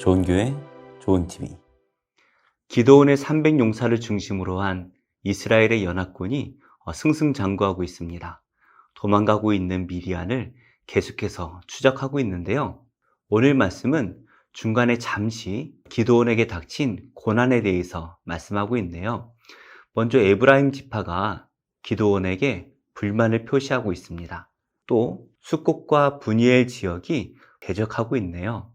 좋은 교회, 좋은 TV. 기도원의 300용사를 중심으로 한 이스라엘의 연합군이 어, 승승장구하고 있습니다. 도망가고 있는 미디안을 계속해서 추적하고 있는데요. 오늘 말씀은 중간에 잠시 기도원에게 닥친 고난에 대해서 말씀하고 있네요. 먼저 에브라임 지파가 기도원에게 불만을 표시하고 있습니다. 또 수꽃과 분이엘 지역이 대적하고 있네요.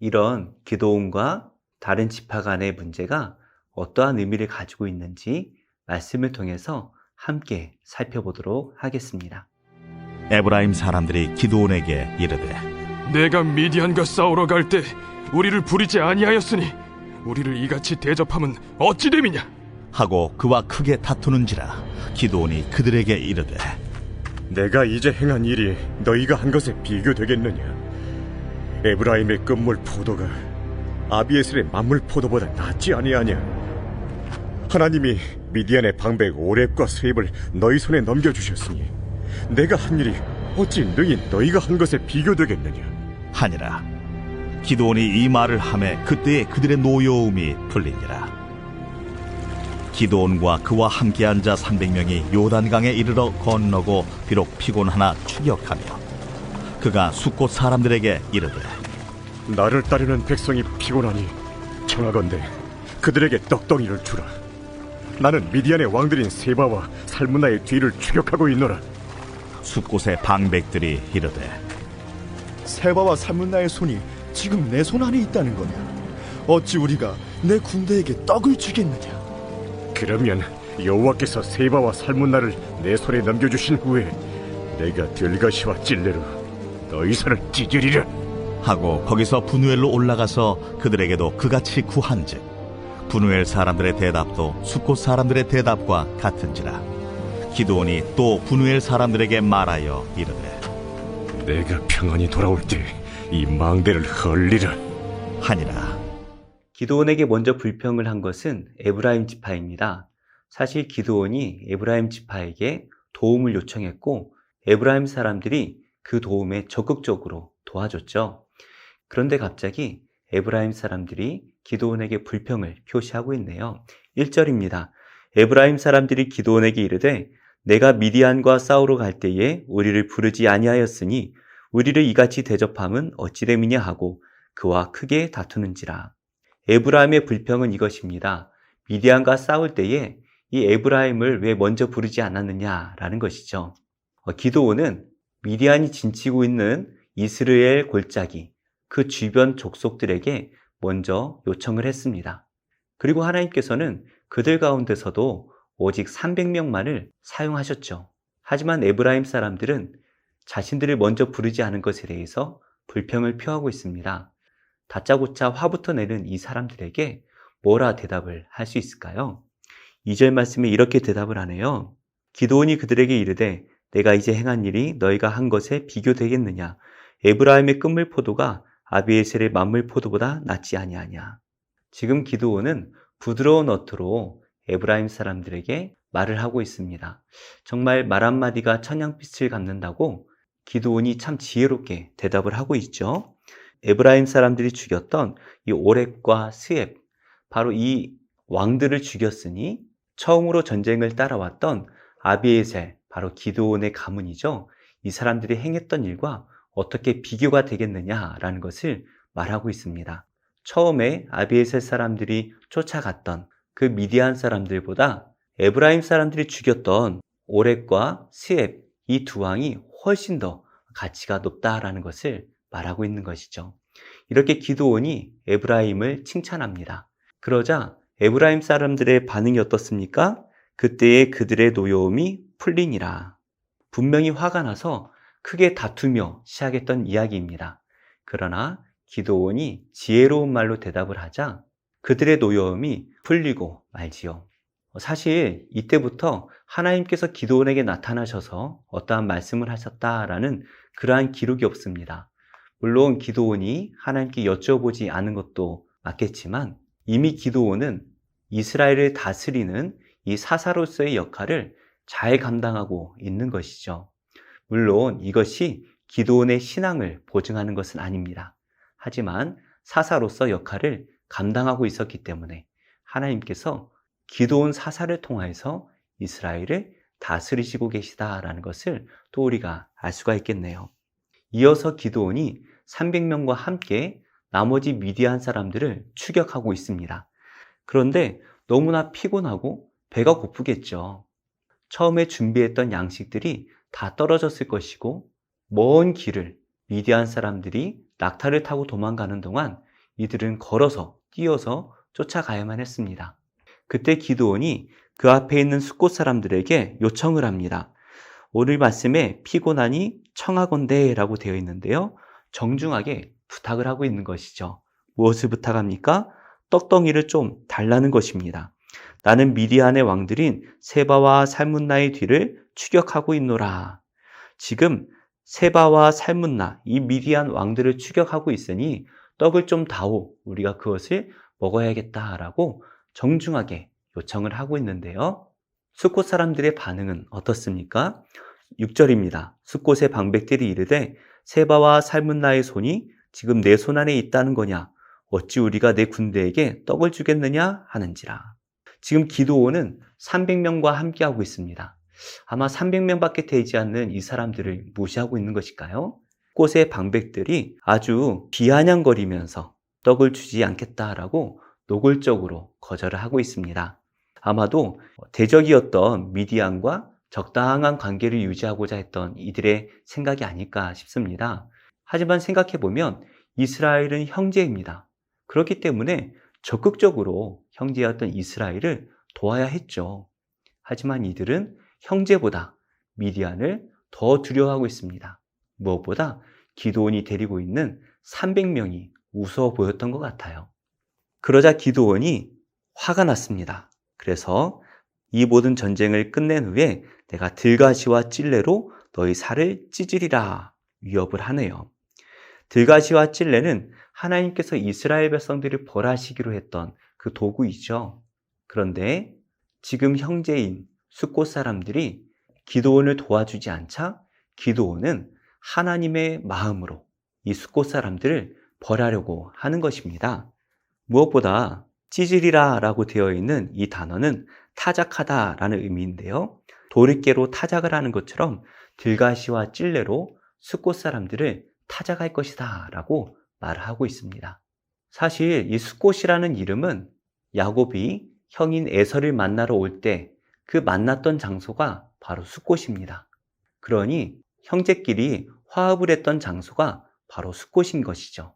이런 기도원과 다른 지파 간의 문제가 어떠한 의미를 가지고 있는지 말씀을 통해서 함께 살펴보도록 하겠습니다. 에브라임 사람들이 기드온에게 이르되 내가 미디안과 싸우러 갈 때 우리를 부리지 아니하였으니 우리를 이같이 대접함은 어찌 됨이냐? 하고 그와 크게 다투는지라 기드온이 그들에게 이르되 내가 이제 행한 일이 너희가 한 것에 비교되겠느냐? 에브라임의 끝물 포도가 아비에슬의 만물 포도보다 낫지 아니하냐? 하나님이 미디안의 방백 오렙과 스입을 너희 손에 넘겨주셨으니 내가 한 일이 어찌 능히 너희가 한 것에 비교되겠느냐? 하니라 기드온이 이 말을 하매 그때에 그들의 노여움이 풀리니라 기드온과 그와 함께 앉아 300명이 요단강에 이르러 건너고 비록 피곤하나 추격하며 그가 숫곳 사람들에게 이르되 나를 따르는 백성이 피곤하니 청하건대 그들에게 떡덩이를 주라. 나는 미디안의 왕들인 세바와 살문나의 뒤를 추격하고 있노라. 숫곳의 방백들이 이르되 세바와 살문나의 손이 지금 내 손 안에 있다는 거냐? 어찌 우리가 내 군대에게 떡을 주겠느냐? 그러면 여호와께서 세바와 살문나를 내 손에 넘겨주신 후에 내가 들가시와 찔레로 너희 손을 찢으리라. 하고 거기서 분우엘로 올라가서 그들에게도 그같이 구한즉 분우엘 사람들의 대답도 숫곳 사람들의 대답과 같은지라 기드온이 또 분우엘 사람들에게 말하여 이르되 내가 평안히 돌아올 때 이 망대를 헐리라. 하니라 기도원에게 먼저 불평을 한 것은 에브라임 지파입니다. 사실 기도원이 에브라임 지파에게 도움을 요청했고 에브라임 사람들이 그 도움에 적극적으로 도와줬죠. 그런데 갑자기 에브라임 사람들이 기도원에게 불평을 표시하고 있네요. 1절입니다. 에브라임 사람들이 기도원에게 이르되 내가 미디안과 싸우러 갈 때에 우리를 부르지 아니하였으니 우리를 이같이 대접함은 어찌 됨이냐 하고 그와 크게 다투는지라. 에브라임의 불평은 이것입니다. 미디안과 싸울 때에 이 에브라임을 왜 먼저 부르지 않았느냐라는 것이죠. 어, 기도원은 미디안이 진치고 있는 이스라엘 골짜기, 그 주변 족속들에게 먼저 요청을 했습니다. 그리고 하나님께서는 그들 가운데서도 오직 300명만을 사용하셨죠. 하지만 에브라임 사람들은 자신들을 먼저 부르지 않은 것에 대해서 불평을 표하고 있습니다. 다짜고짜 화부터 내는 이 사람들에게 뭐라 대답을 할 수 있을까요? 2절 말씀에 이렇게 대답을 하네요. 기도원이 그들에게 이르되 내가 이제 행한 일이 너희가 한 것에 비교되겠느냐? 에브라임의 끝물 포도가 아비에셀의 만물 포도보다 낫지 아니하냐? 지금 기도원은 부드러운 어투로 에브라임 사람들에게 말을 하고 있습니다. 정말 말 한마디가 천냥빛을 갚는다고 기도원이 참 지혜롭게 대답을 하고 있죠. 에브라임 사람들이 죽였던 이 오렙과 스앱, 바로 이 왕들을 죽였으니 처음으로 전쟁을 따라왔던 아비에셀, 바로 기도원의 가문이죠. 이 사람들이 행했던 일과 어떻게 비교가 되겠느냐라는 것을 말하고 있습니다. 처음에 아비에셀 사람들이 쫓아갔던 그 미디안 사람들보다 에브라임 사람들이 죽였던 오렉과 스앱 이두 왕이 훨씬 더 가치가 높다라는 것을 말하고 있는 것이죠. 이렇게 기도원이 에브라임을 칭찬합니다. 그러자 에브라임 사람들의 반응이 어떻습니까? 그때의 그들의 노여움이 풀리니라. 분명히 화가 나서 크게 다투며 시작했던 이야기입니다. 그러나 기도원이 지혜로운 말로 대답을 하자 그들의 노여움이 풀리고 말지요. 사실 이때부터 하나님께서 기도원에게 나타나셔서 어떠한 말씀을 하셨다라는 그러한 기록이 없습니다. 물론 기도원이 하나님께 여쭤보지 않은 것도 맞겠지만 이미 기도원은 이스라엘을 다스리는 이 사사로서의 역할을 잘 감당하고 있는 것이죠. 물론 이것이 기도원의 신앙을 보증하는 것은 아닙니다. 하지만 사사로서 역할을 감당하고 있었기 때문에 하나님께서 기도원 사사를 통하여서 이스라엘을 다스리시고 계시다라는 것을 또 우리가 알 수가 있겠네요. 이어서 기도원이 300명과 함께 나머지 미디안 사람들을 추격하고 있습니다. 그런데 너무나 피곤하고 배가 고프겠죠. 처음에 준비했던 양식들이 다 떨어졌을 것이고 먼 길을 미디안 사람들이 낙타를 타고 도망가는 동안 이들은 걸어서 뛰어서 쫓아가야만 했습니다. 그때 기도원이 그 앞에 있는 숫곳 사람들에게 요청을 합니다. 오늘 말씀에 피곤하니 청하건대 라고 되어 있는데요. 정중하게 부탁을 하고 있는 것이죠. 무엇을 부탁합니까? 떡덩이를 좀 달라는 것입니다. 나는 미디안의 왕들인 세바와 살문나의 뒤를 추격하고 있노라. 지금 세바와 살문나, 이 미디안 왕들을 추격하고 있으니 떡을 좀 다오. 우리가 그것을 먹어야겠다라고 정중하게 요청을 하고 있는데요. 숫곳 사람들의 반응은 어떻습니까? 6절입니다. 숫곳의 방백들이 이르되 세바와 살문나의 손이 지금 내 손 안에 있다는 거냐? 어찌 우리가 내 군대에게 떡을 주겠느냐? 하는지라. 지금 기도원은 300명과 함께하고 있습니다. 아마 300명밖에 되지 않는 이 사람들을 무시하고 있는 것일까요? 꽃의 방백들이 아주 비아냥거리면서 떡을 주지 않겠다라고 노골적으로 거절을 하고 있습니다. 아마도 대적이었던 미디안과 적당한 관계를 유지하고자 했던 이들의 생각이 아닐까 싶습니다. 하지만 생각해보면 이스라엘은 형제입니다. 그렇기 때문에 적극적으로 형제였던 이스라엘을 도와야 했죠. 하지만 이들은 형제보다 미디안을 더 두려워하고 있습니다. 무엇보다 기도원이 데리고 있는 300명이 우스워 보였던 것 같아요. 그러자 기도원이 화가 났습니다. 그래서 이 모든 전쟁을 끝낸 후에 내가 들가시와 찔레로 너희 살을 찢으리라 위협을 하네요. 들가시와 찔레는 하나님께서 이스라엘 백성들을 벌하시기로 했던 그 도구이죠. 그런데 지금 형제인 숫곳 사람들이 기도원을 도와주지 않자 기도원은 하나님의 마음으로 이 숫곳 사람들을 벌하려고 하는 것입니다. 무엇보다 찌질이라 라고 되어 있는 이 단어는 타작하다 라는 의미인데요. 도리깨로 타작을 하는 것처럼 들가시와 찔레로 숫곳 사람들을 타작할 것이다 라고 말을 하고 있습니다. 사실 이 숫곳이라는 이름은 야곱이 형인 에서를 만나러 올 때 그 만났던 장소가 바로 숫곳입니다. 그러니 형제끼리 화합을 했던 장소가 바로 숫곳인 것이죠.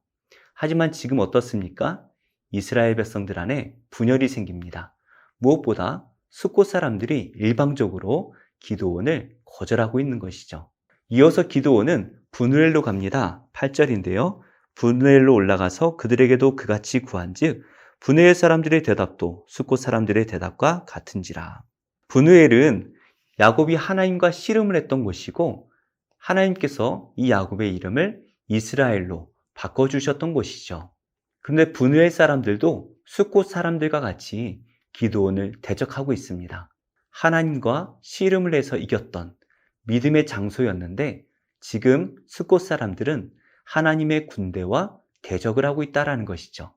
하지만 지금 어떻습니까? 이스라엘 백성들 안에 분열이 생깁니다. 무엇보다 숫곳 사람들이 일방적으로 기도원을 거절하고 있는 것이죠. 이어서 기도원은 분우엘로 갑니다. 8절인데요. 분우엘로 올라가서 그들에게도 그같이 구한즉 분우엘 사람들의 대답도 숫곳 사람들의 대답과 같은지라. 분우엘은 야곱이 하나님과 씨름을 했던 곳이고 하나님께서 이 야곱의 이름을 이스라엘로 바꿔주셨던 곳이죠. 그런데 분우엘 사람들도 숫곳 사람들과 같이 기도원을 대적하고 있습니다. 하나님과 씨름을 해서 이겼던 믿음의 장소였는데 지금 숫곳 사람들은 하나님의 군대와 대적을 하고 있다라는 것이죠.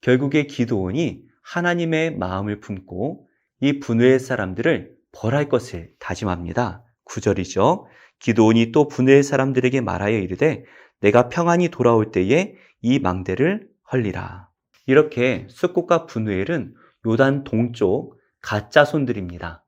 결국에 기도원이 하나님의 마음을 품고 이 분우의 사람들을 벌할 것을 다짐합니다. 9절이죠. 기도원이 또 분우의 사람들에게 말하여 이르되 내가 평안히 돌아올 때에 이 망대를 헐리라. 이렇게 숫곳과 분우엘은 요단 동쪽 가짜 손들입니다.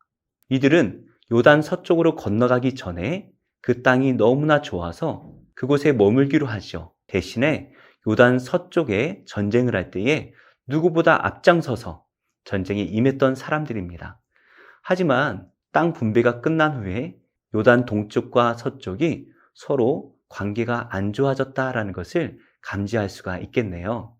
이들은 요단 서쪽으로 건너가기 전에 그 땅이 너무나 좋아서 그곳에 머물기로 하죠. 대신에 요단 서쪽에 전쟁을 할 때에 누구보다 앞장서서 전쟁에 임했던 사람들입니다. 하지만 땅 분배가 끝난 후에 요단 동쪽과 서쪽이 서로 관계가 안 좋아졌다라는 것을 감지할 수가 있겠네요.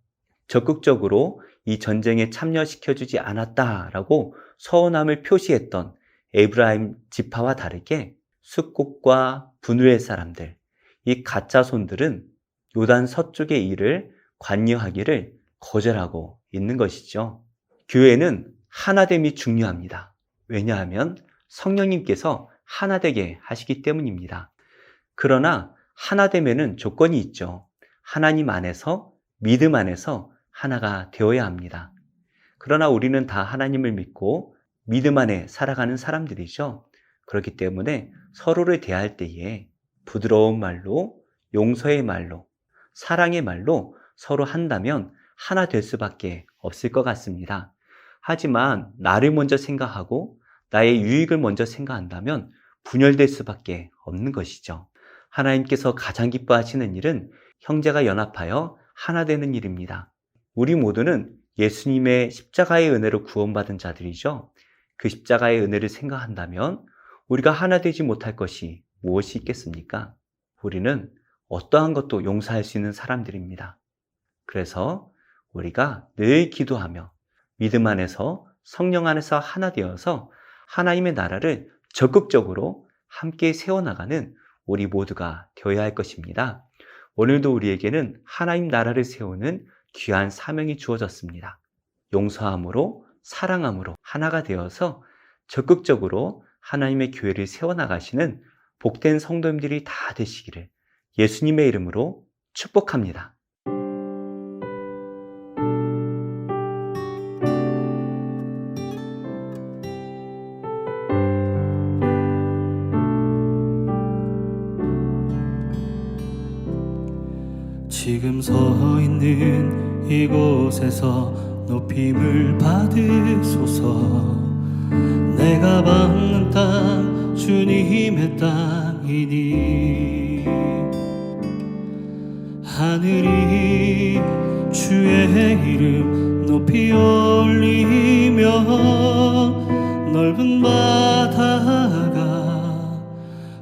적극적으로 이 전쟁에 참여시켜주지 않았다라고 서운함을 표시했던 에브라임 지파와 다르게 숫곡과 분우의 사람들, 이 가짜 손들은 요단 서쪽의 일을 관여하기를 거절하고 있는 것이죠. 교회는 하나됨이 중요합니다. 왜냐하면 성령님께서 하나되게 하시기 때문입니다. 그러나 하나됨에는 조건이 있죠. 하나님 안에서 믿음 안에서 하나가 되어야 합니다. 그러나 우리는 다 하나님을 믿고 믿음 안에 살아가는 사람들이죠. 그렇기 때문에 서로를 대할 때에 부드러운 말로, 용서의 말로, 사랑의 말로 서로 한다면 하나 될 수밖에 없을 것 같습니다. 하지만 나를 먼저 생각하고 나의 유익을 먼저 생각한다면 분열될 수밖에 없는 것이죠. 하나님께서 가장 기뻐하시는 일은 형제가 연합하여 하나 되는 일입니다. 우리 모두는 예수님의 십자가의 은혜로 구원받은 자들이죠. 그 십자가의 은혜를 생각한다면 우리가 하나 되지 못할 것이 무엇이 있겠습니까? 우리는 어떠한 것도 용서할 수 있는 사람들입니다. 그래서 우리가 늘 기도하며 믿음 안에서 성령 안에서 하나 되어서 하나님의 나라를 적극적으로 함께 세워나가는 우리 모두가 되어야 할 것입니다. 오늘도 우리에게는 하나님 나라를 세우는 귀한 사명이 주어졌습니다. 용서함으로, 사랑함으로 하나가 되어서 적극적으로 하나님의 교회를 세워나가시는 복된 성도님들이 다 되시기를 예수님의 이름으로 축복합니다. 지금 서 있는 이곳에서 높임을 받으소서 내가 밟는 땅 주님의 땅이니 하늘이 주의 이름 높이 올리며 넓은 바다가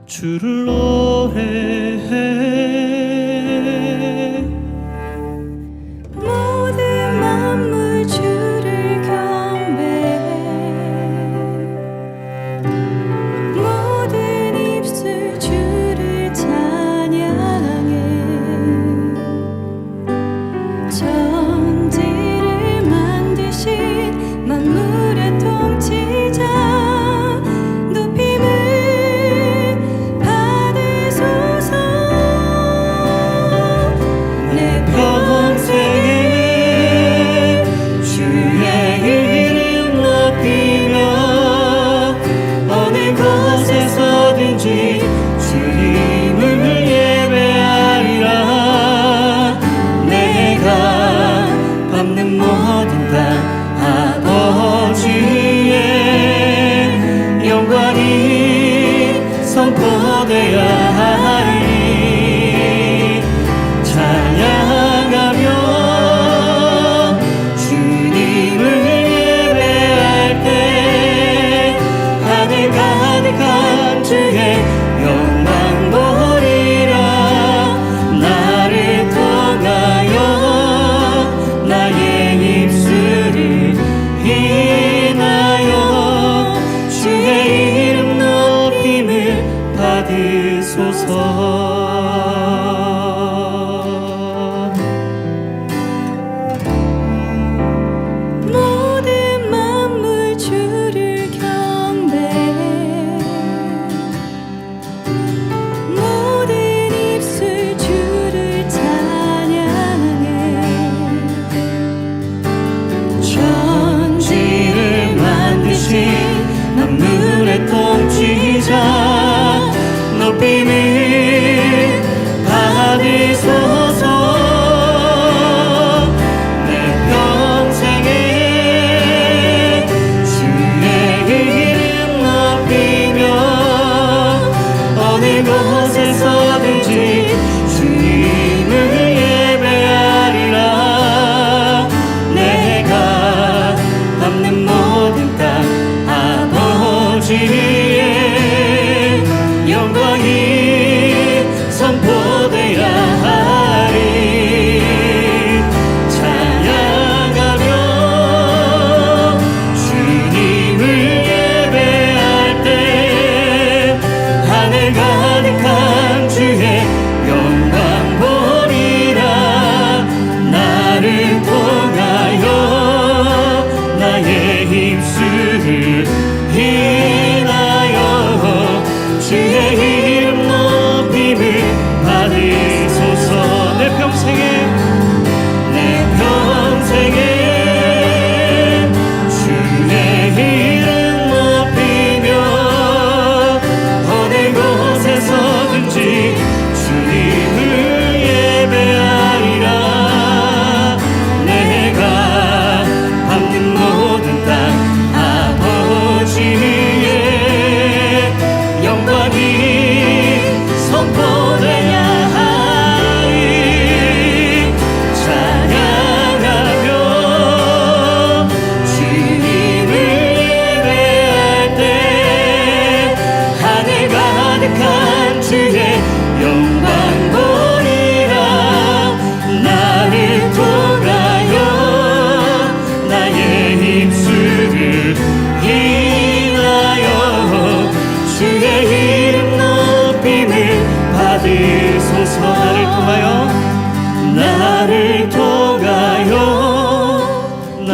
주를 노래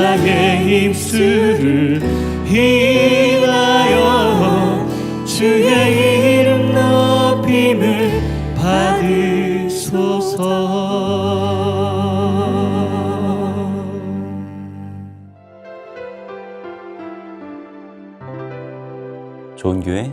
나의 입술을 인하여 주의 이름 높임을 받으소서 좋은 교회.